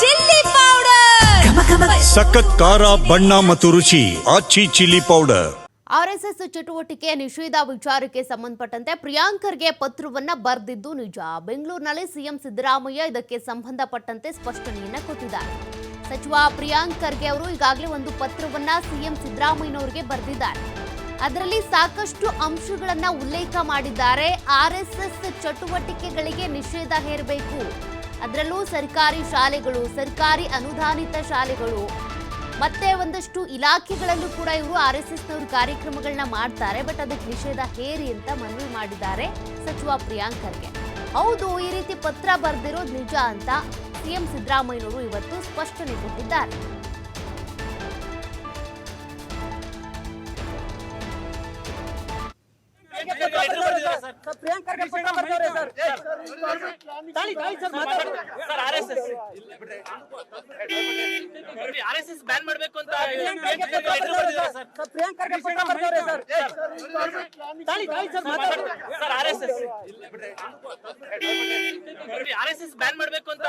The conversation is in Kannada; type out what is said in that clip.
Chilli powder. ಸಖತ್ ಖಾರ ಬಣ್ಣ ಮತ್ತು ರುಚಿ ಆಚಿ ಚಿಲ್ಲಿ ಪೌಡರ್. ಆರ್ಎಸ್ಎಸ್ ಚಟುವಟಿಕೆ ನಿಷೇಧ ವಿಚಾರಕ್ಕೆ ಸಂಬಂಧಪಟ್ಟಂತೆ ಪ್ರಿಯಾಂಕರ್ಗೆ ಪತ್ರವನ್ನ ಬರೆದಿದ್ದು ನಿಜ. ಬೆಂಗಳೂರಿನಲ್ಲಿ ಸಿಎಂ ಸಿದ್ದರಾಮಯ್ಯ ಇದಕ್ಕೆ ಸಂಬಂಧಪಟ್ಟಂತೆ ಸ್ಪಷ್ಟನೆಯನ್ನ ಕೊಟ್ಟಿದ್ದಾರೆ. ಸಚಿವ ಪ್ರಿಯಾಂಕ್ ಖರ್ಗೆ ಅವರು ಈಗಾಗಲೇ ಒಂದು ಪತ್ರವನ್ನ ಸಿಎಂ ಸಿದ್ದರಾಮಯ್ಯನವರಿಗೆ ಬರೆದಿದ್ದಾರೆ. ಅದರಲ್ಲಿ ಸಾಕಷ್ಟು ಅಂಶಗಳನ್ನ ಉಲ್ಲೇಖ ಮಾಡಿದ್ದಾರೆ. ಆರ್ಎಸ್ಎಸ್ ಚಟುವಟಿಕೆಗಳಿಗೆ ನಿಷೇಧ ಹೇರಬೇಕು. ಅದರಲ್ಲೂ ಸರ್ಕಾರಿ ಶಾಲೆಗಳು, ಸರ್ಕಾರಿ ಅನುದಾನಿತ ಶಾಲೆಗಳು, ಮತ್ತೆ ಒಂದಷ್ಟು ಇಲಾಖೆಗಳಲ್ಲೂ ಕೂಡ ಇವರು ಆರ್ ಎಸ್ ಎಸ್ ನವರು ಕಾರ್ಯಕ್ರಮಗಳನ್ನ ಮಾಡ್ತಾರೆ, ಬಟ್ ಅದಕ್ಕೆ ನಿಷೇಧ ಹೇರಿ ಅಂತ ಮನವಿ ಮಾಡಿದ್ದಾರೆ ಸಚಿವ ಪ್ರಿಯಾಂಕರ್ಗೆ. ಹೌದು, ಈ ರೀತಿ ಪತ್ರ ಬರೆದಿರೋದು ನಿಜ ಅಂತ ಸಿಎಂ ಸಿದ್ದರಾಮಯ್ಯನವರು ಇವತ್ತು ಸ್ಪಷ್ಟನೆ ಕೊಟ್ಟಿದ್ದಾರೆ. ಆರ್ ಎಸ್ ಎಸ್ ಬ್ಯಾನ್ ಮಾಡ್ಬೇಕು ಅಂತ R S S R S S ban ಮಾಡ್ಬೇಕು ಅಂತ